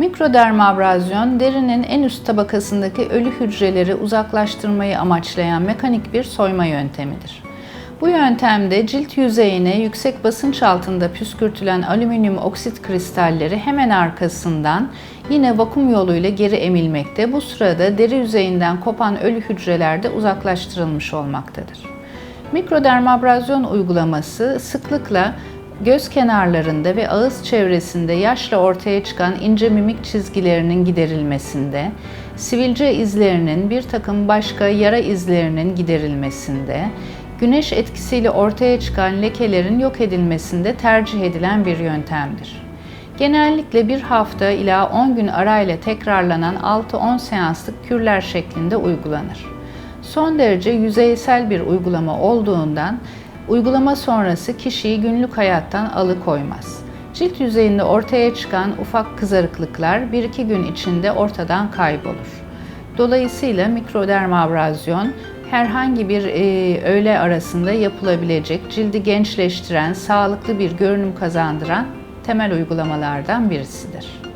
Mikrodermabrazyon, derinin en üst tabakasındaki ölü hücreleri uzaklaştırmayı amaçlayan mekanik bir soyma yöntemidir. Bu yöntemde cilt yüzeyine yüksek basınç altında püskürtülen alüminyum oksit kristalleri hemen arkasından yine vakum yoluyla geri emilmekte. Bu sırada deri yüzeyinden kopan ölü hücreler de uzaklaştırılmış olmaktadır. Mikrodermabrazyon uygulaması sıklıkla göz kenarlarında ve ağız çevresinde yaşla ortaya çıkan ince mimik çizgilerinin giderilmesinde, sivilce izlerinin bir takım başka yara izlerinin giderilmesinde, güneş etkisiyle ortaya çıkan lekelerin yok edilmesinde tercih edilen bir yöntemdir. Genellikle bir hafta ila 10 gün arayla tekrarlanan 6-10 seanslık kürler şeklinde uygulanır. Son derece yüzeysel bir uygulama olduğundan uygulama sonrası kişiyi günlük hayattan alıkoymaz. Cilt yüzeyinde ortaya çıkan ufak kızarıklıklar 1-2 gün içinde ortadan kaybolur. Dolayısıyla mikrodermabrazyon herhangi bir e, öğle arasında yapılabilecek, cildi gençleştiren, sağlıklı bir görünüm kazandıran temel uygulamalardan birisidir.